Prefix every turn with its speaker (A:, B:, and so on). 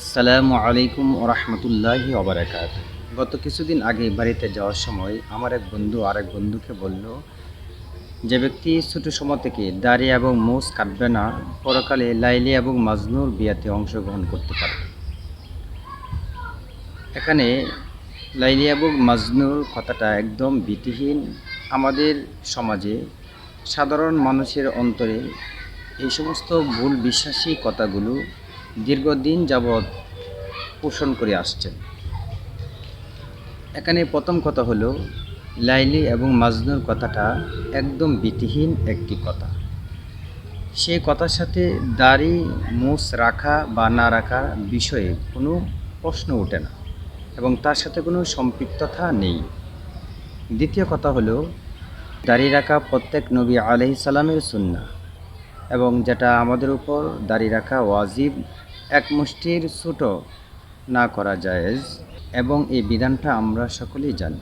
A: আসসালামু আলাইকুম রহমতুল্লাহি ওবরাকাত গত কিছুদিন আগে বাড়িতে যাওয়ার সময় আমার এক বন্ধু আরেক বন্ধুকে বলল, যে ব্যক্তি ছোটো সময় থেকে দাড়ি এবং মোষ কাটবে না, পরকালে লাইলি এবং মাজনুর বিয়াতে অংশগ্রহণ করতে পারবে। এখানে লাইলি এবং মাজনুর কথাটা একদম ভীতিহীন। আমাদের সমাজে সাধারণ মানুষের অন্তরে এই সমস্ত ভুল বিশ্বাসী কথাগুলো দীর্ঘদিন যাবৎ পোষণ করে আসছেন। এখানে প্রথম কথা হলো, লাইলি এবং মাজনুর কথাটা একদম ভীতিহীন একটি কথা। সেই কথার সাথে দাড়ি, মুছ রাখা বা না রাখা বিষয়ে কোনো প্রশ্ন ওঠে না এবং তার সাথে কোনো সম্পৃক্ততা নেই। দ্বিতীয় কথা হলো, দাড়ি রাখা প্রত্যেক নবী আলহি সুন্না এবং যেটা আমাদের উপর দাড়ি রাখা ওয়াজিব এক মুষ্টির ছোট না করা জায়েজ এবং এই বিধানটা আমরা সকলেই জানি।